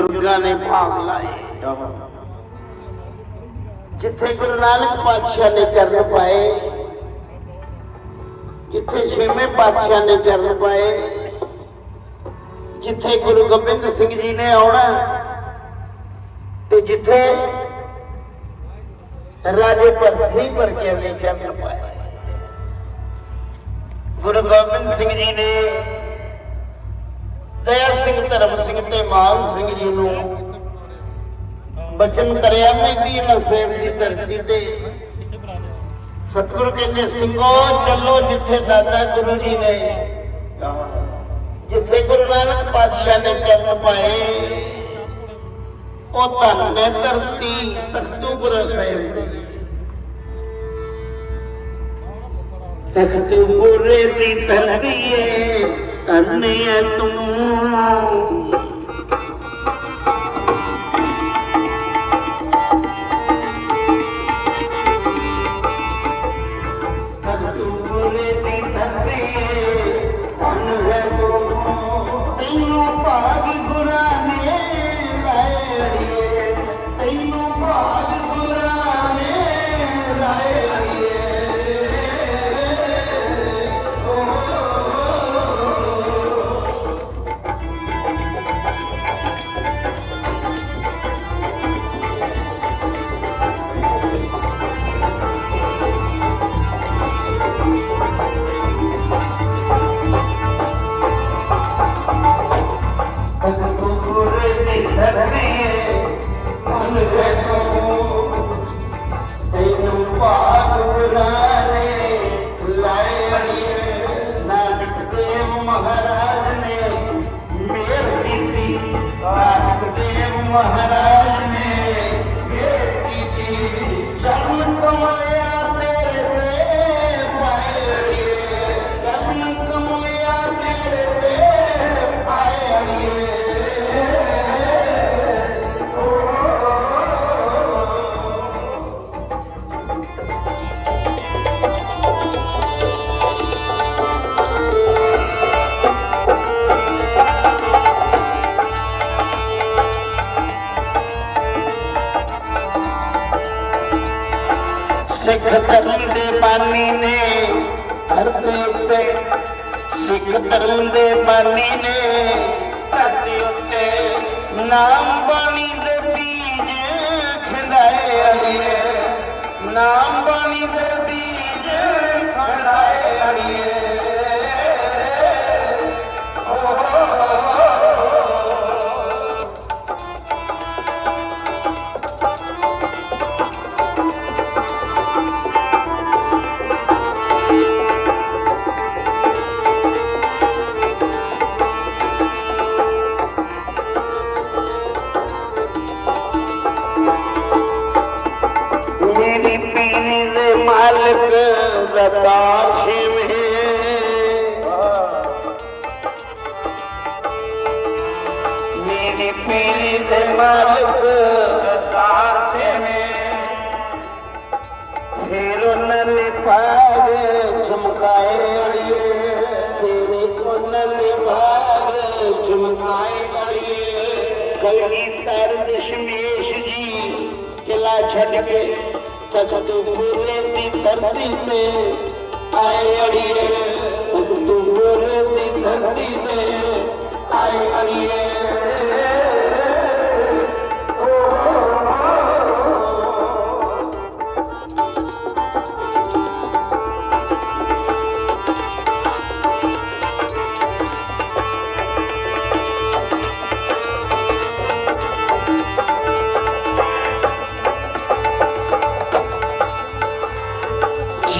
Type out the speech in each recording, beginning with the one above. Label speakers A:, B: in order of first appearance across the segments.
A: ਬਜ਼ੁਰਗਾਂ ਨੇ ਭਾਗ ਲਾਏ। ਜਿੱਥੇ ਗੁਰੂ ਨਾਨਕ ਪਾਤਸ਼ਾਹ ਨੇ ਚਰਨ ਪਾਏ, ਜਿੱਥੇ ਛੇਵੇਂ ਪਾਤਸ਼ਾਹ ਨੇ ਚਰਨ ਪਾਏ, ਜਿੱਥੇ ਗੁਰੂ ਗੋਬਿੰਦ ਸਿੰਘ ਜੀ ਨੇ ਆਉਣਾ, ਤੇ ਜਿੱਥੇ ਰਾਜੇ ਭਰਤੀ ਵਰਗੇ ਨੇ ਚਰਨ ਪਾਏ। ਗੁਰੂ ਗੋਬਿੰਦ ਸਿੰਘ ਜੀ ਨੇ ਦਇਆ ਸਿੰਘ, ਧਰਮ ਸਿੰਘ ਤੇ ਮਾਨ ਸਿੰਘ ਜੀ ਨੂੰ ਬਚਨ ਕਰਿਆ ਮਹਿੰਦੀ ਨਸੇਬ ਦੀ ਧਰਤੀ ਤੇ। ਸਤਿਗੁਰੂ ਕਹਿੰਦੇ, ਸਿੰਘੋ, ਚੱਲੋ ਜਿੱਥੇ ਦਾਦਾ ਗੁਰੂ ਜੀ ਨੇ ਜਿੱਥੇ ਗੁਰੂ ਨਾਨਕ ਪਾਤਸ਼ਾਹ ਨੇ ਚਰਨ ਪਾਏ, ਉਹ ਧੰਨ ਹੈ ਧਰਤੀ ਤਖਤੂਪੁਰ ਸਾਹਿਬ ਦੀ। ਤਖਤੂਪੁਰ ਦੀ ਧਰਤੀ ਏ, ਧੰਨ ਹੈ ਤੂੰ। महाराज ने मेर दी थी आज देव महाराज ਬਾਨੀ ਨੇ ਧਰਤੀ ਉੱਤੇ ਸਿੱਖ ਧਰਮ ਦੇ ਬਾਨੀ ਨੇ ਧਰਤੀ ਉੱਤੇ ਨਾਮ ਬਾਣੀ ਦੇ ਬੀਜ ਖਿੰਡਾਏ ਅੜੀਏ। ਨਾਮ ਦੇ ਮਾਲਕ ਦਤਾ ਖੇਵੇਂ ਮੇਰੀ ਪੀਰੀ ਦੇ ਮਾਲਕ ਦਤਾ ਖੇਵੇਂ ਫਿਰ ਉਹਨਾਂ ਨੇ ਭਾਗ ਚਮਕਾਏ ਅੜੀਏ ਤੇਰੇ ਉਹਨਾਂ ਨੇ ਭਾਗ ਚਮਕਾਏ ਅੜੀਏ ਕਲਗੀ ਕਰ ਦਸ਼ਮੇਸ਼ ਜੀ ਕਿਲਾ धरती ते आयूं पी धरती आय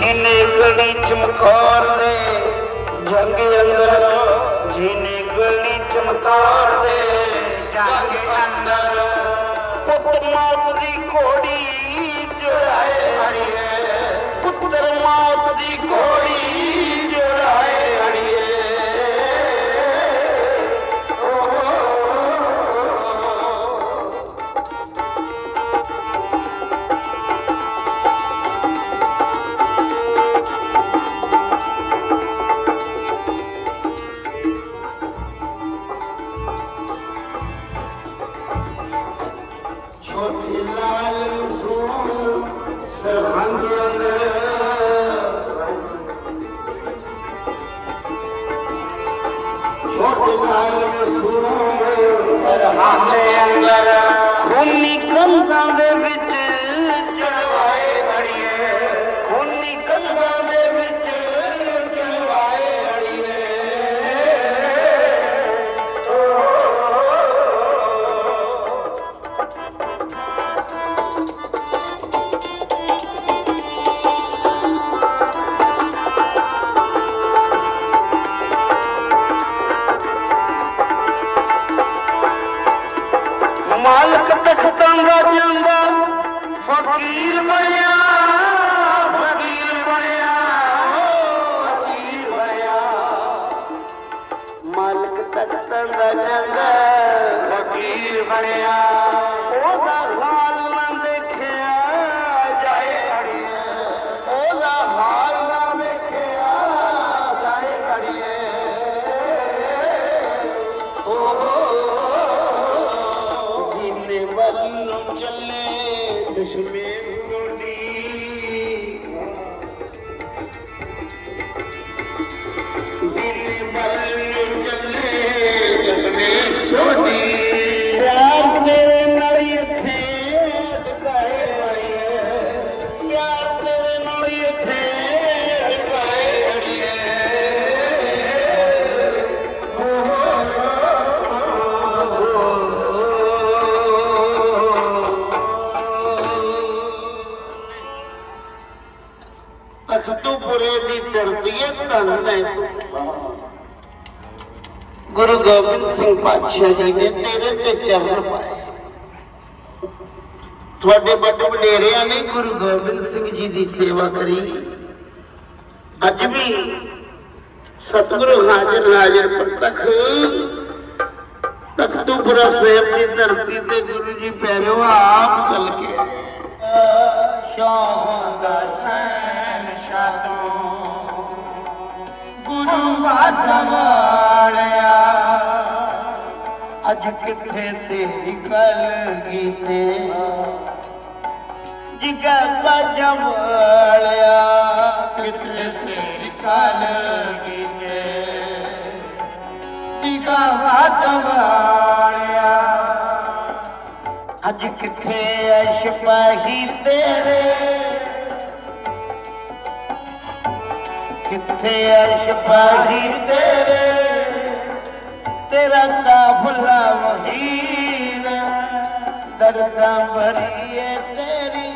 A: ਜਿਹਨੇ ਗਲੀ ਚਮਕਾਰ ਦੇ ਜੰਗ ਅੰਦਰ ਜਿਹਨੇ ਗਲੀ ਚਮਕਾਰ ਦੇ ਜੰਗ ਅੰਦਰ ਪੁੱਤ ਮੌਤ ਦੀ ਘੋੜੀ ਜੁੜਾਏ। ਅੜੀਏ ਪੁੱਤਰ ਮੌਤ ਦੀ ਘੋੜੀ ਜੁੜਾਏ। ਖੂਨੀ ਕੰਧਾਂ ਦੇ ਵਿੱਚ ਮਾਲਕ ਤਖਤਾਂ ਦਾ ਜਾਂਦਾ ਫਕੀਰ ਬਣਿਆ। ਜਿੰਨੇ ਵੱਲ ਨੂੰ ਦੀ ਧਰਤੀ ਹੈ। ਗੁਰੂ ਗੋਬਿੰਦ ਸਿੰਘ ਪਾਤਸ਼ਾਹ ਜੀ ਨੇ ਤੇਰੇ ਤੇ ਚਰਨ ਪਾਏ ਤੁਹਾਡੇ ਵੱਡ ਵਡੇਰਿਆਂ ਨੇ ਗੁਰੂ ਗੋਬਿੰਦ ਸਿੰਘ ਜੀ ਦੀ ਸੇਵਾ ਕਰੀ। ਅੱਜ ਵੀ ਸਤਿਗੁਰੂ ਹਾਜ਼ਰ ਹਾਜ਼ਰ ਪ੍ਰਤੱਖ ਤਖਤੂਪੁਰਾ ਸਾਹਿਬ ਦੀ ਧਰਤੀ ਤੇ ਗੁਰੂ ਜੀ ਪੈਰੋ ਆਪ ਚੱਲ ਕੇ ਆਏ। ਦਾ ਸੈਨ ਸ਼ਾਤੋਂ ਗੁਰੂ ਬਾਜਾ ਵਾਲਿਆ ਅੱਜ ਕਿੱਥੇ ਤੇਰੀ ਕਲ ਗੀਤੇ ਜਿਗਾ ਬਾਜਾ ਵਾਲਿਆ ਕਿੱਥੇ ਤੇਰੀ ਕਲ ਗੀਤੇ ਜਿਗਾ ਬਾਜਾ ਵਾਲਿਆ ਅੱਜ ਕਿੱਥੇ ਐ ਸਿਪਾਹੀ ਤੇਰੇ? ਕਿੱਥੇ ਐ ਤੇਰੇ, ਤੇਰਾ ਕਾਫਲਾ ਵਹੀਰ ਦਰਦਾਂ ਭਰੀਏ ਤੇਰੀ,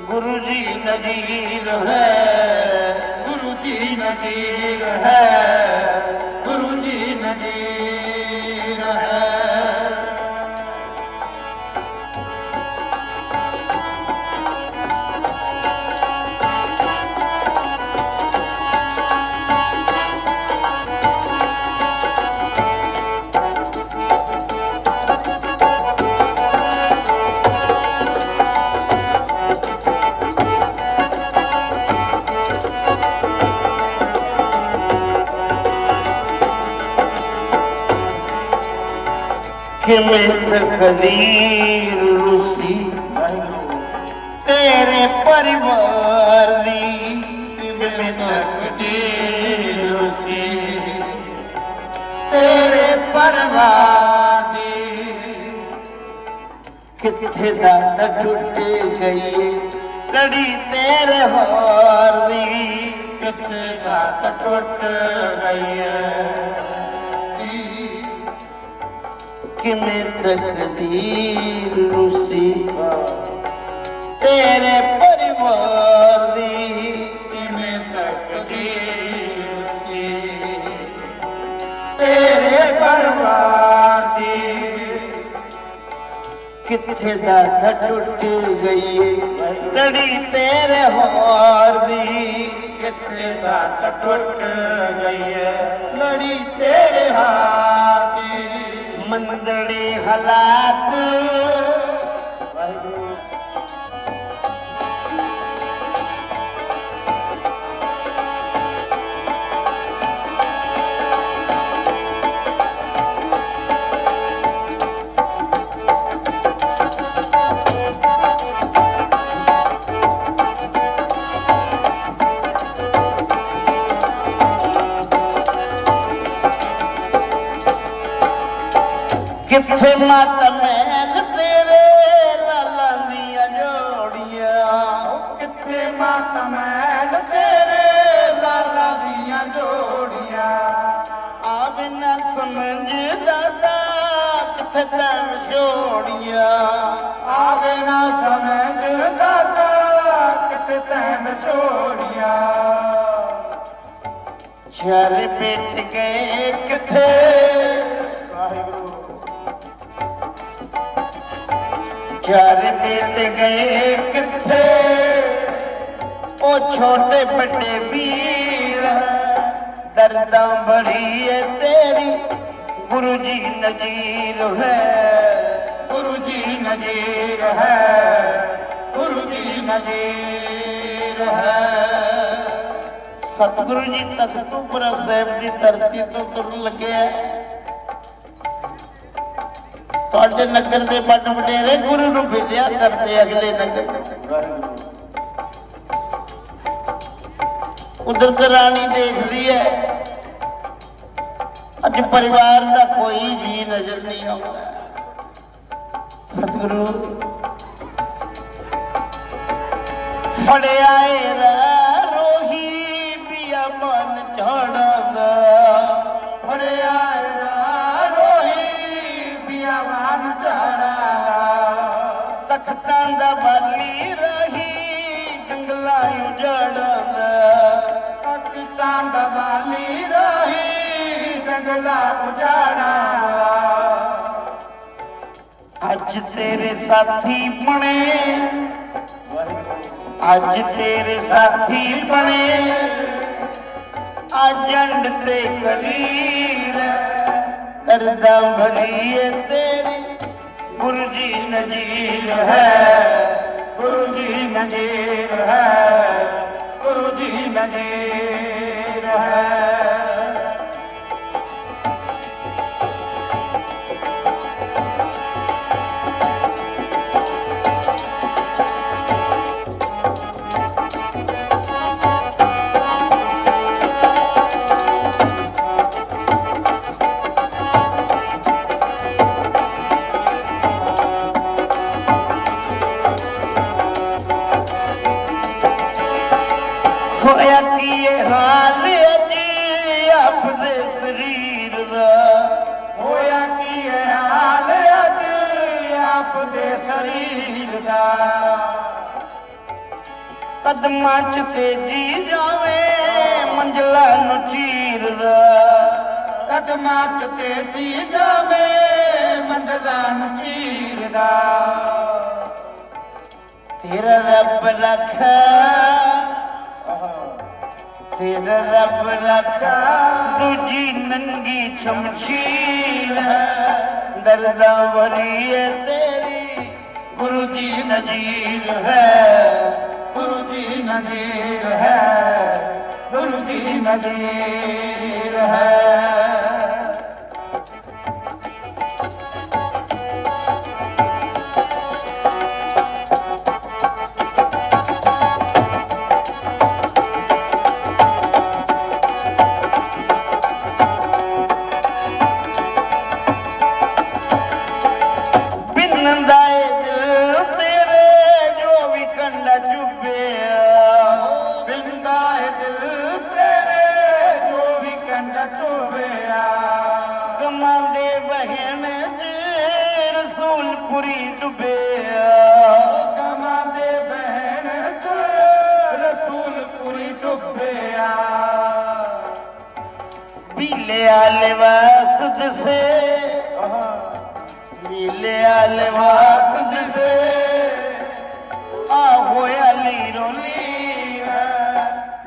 A: ਗੁਰੂ ਜੀ ਨਜ਼ੀਰ ਹੈ। ਗੁਰੂ ਜੀ ਨਜ਼ੀਰ ਹੈ। ਕਿਵੇਂ ਤਕਦੀਰ ਰੁਸੀ ਤੇਰੇ ਪਰਿਵਾਰ ਦੀ ਕਿਵੇਂ ਤਕਦੀਰ ਰੁਸੀ ਤੇਰੇ ਪਰਿਵਾਰ ਦੀ ਕਿੱਥੇ ਦਾ ਟੁੱਟ ਗਈ ਲੜੀ ਤੇਰੇ ਹਾਰ ਦੀ ਕਿੱਥੇ ਦਾ ਟੁੱਟ ਗਈ ਕਿਵੇਂ ਤਕਦੀਰ ਰੁਸੀ? ਤੇਰੇ ਪਰਿਵਾਰ ਦੀ ਕਿਵੇਂ ਤਕਦੀਰ ਰੁਸੀ? ਤੇਰੇ ਪਰਿਵਾਰ ਦੀ ਕਿੱਥੇ ਦਾ ਟੁੱਟ ਗਈ ਲੜੀ ਤੇਰੇ ਹਾਰ ਦੀ ਕਿੱਥੇ ਦਾ ਟੁੱਟ ਗਈ ਲੜੀ ਤੇਰੇ ਹਾਰ मंदड़े हालात ਤੈਨੂੰ ਜੋੜੀਆਂ।
B: ਆਵੇ ਨਾ ਸਮਝ ਦਾਤਾ ਕਿਤੇ ਤੈਨ ਛੋੜੀਆਂ
A: ਛਲ ਪਿੱਟ ਗਏ ਕਿੱਥੇ? ਛਲ ਪਿੱਟ ਗਏ ਕਿੱਥੇ? ਉਹ ਛੋਟੇ ਵੱਡੇ ਵੀਰ, ਦਰਦਾਂ ਬੜੀ ਏ ਤੇਰੀ। ਗੁਰੂ ਜੀ ਨਜੀਰ ਹੈ।
B: ਗੁਰੂ ਜੀ ਨਜੀਰ ਹੈ। ਗੁਰੂ ਜੀ ਨਜੀਰ ਹੈ।
A: ਸਤਿਗੁਰੂ ਜੀ ਤਖਤੂਪੁਰਾ ਸਾਹਿਬ ਦੀ ਧਰਤੀ ਤੋਂ ਤੁਰਨ ਲੱਗੇ ਆ। ਤੁਹਾਡੇ ਨਗਰ ਦੇ ਵੱਡ ਵਡੇਰੇ ਗੁਰੂ ਨੂੰ ਵਿਦਿਆ ਕਰਦੇ ਅਗਲੇ ਨਗਰ ਉਧਰ ਤੇ ਰਾਣੀ ਦੇਖਦੀ ਹੈ। ਅੱਜ ਪਰਿਵਾਰ ਦਾ ਕੋਈ ਜੀ ਨਜ਼ਰ ਨਹੀਂ ਆਉਂਦਾ। ਸਤਿਗੁਰੂ, ਫੜਿਆ ਏ ਰਾ ਰੋਹੀ ਪਿਆ ਮਨ ਝੜਦਾ
B: ਫੜਿਆ ਰਾ ਰੋਹੀ ਬਿਆਵਾਨ ਚੜਾ
A: ਤਖਤਾਂ ਦਾ ਬਾਲੀ ਰਹੀ ਜੰਗਲਾਂ ਉਜੜਦਾ
B: ਪਾਕਿਸਤਾਨ ਦਾ ਬਾਲੀ ਜੰਗਲਾ ਉਜਾੜਾ
A: ਅੱਜ ਤੇਰੇ ਸਾਥੀ ਬਣੇ। ਅੱਜ ਤੇਰੇ ਸਾਥੀ ਬਣੇ। ਅਜੰਡ ਤੇ ਕਰੀਰ ਕਰਦਾ ਭਰੀ ਏ ਤੇਰੀ। ਗੁਰੂ ਜੀ ਨਜੀਰ ਹੈ
B: ਗੁਰੂ ਜੀ ਨਜੀਰ ਹੈ ਗੁਰੂ ਜੀ ਨਜੀਰ ਹੈ।
A: कदमा
B: ते जीवे नीरा कदमा ते जीवे मंझल
A: रब रख रब रखजी नंी शमशीर दरदा बड़ी तेरी गुरू जी नज़ीर है। ਗੁਰੂ ਜੀ ਨਜ਼ੀਰ ਹੈ
B: ਗੁਰੂ ਜੀ ਨਜ਼ੀਰ ਹੈ।
A: ਡੁੱਬਿਆ ਬੀਲੇ ਆਲੇ ਵਾਸਦ ਸੇ ਬੀਲੇ ਆਲੇ ਵਾਸਦ ਸੇ ਆ ਹੋਇਆ ਲੀਰੋ। ਲੀਰ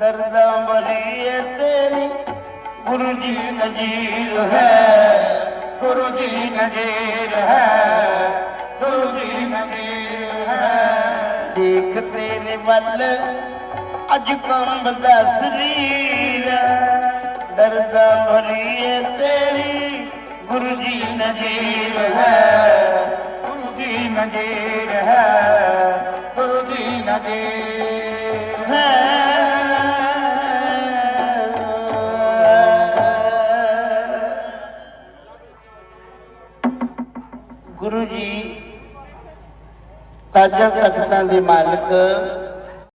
A: ਦਰਦਾਂ ਭਰੀ ਏ ਤੇਰੀ। ਗੁਰੂ ਜੀ ਨਜੀਰ ਹੈ।
B: ਗੁਰੂ ਜੀ ਨਜ਼ੀਰ ਹੈ। ਗੁਰੂ ਜੀ ਨਜ਼ੀਰ ਹੈ।
A: ਦੇਖ ਤੇਰੇ ਵੱਲ ਅੱਜ ਕੰਬਦਾ ਸਰੀਰ ਦਰਦਾਂ ਭਰੀ ਤੇਰੀ, ਗੁਰੂ ਜੀ ਨਜੀਰ ਹੈ।
B: ਗੁਰੂ ਜੀ ਨਜ਼ੀਰ ਹੈ। ਗੁਰੂ ਜੀ ਨਜ਼ੀਰ
A: ਹੈ। ਗੁਰੂ ਜੀ, ਤਾਜਾ ਤਖਤਾਂ ਦੇ ਮਾਲਕ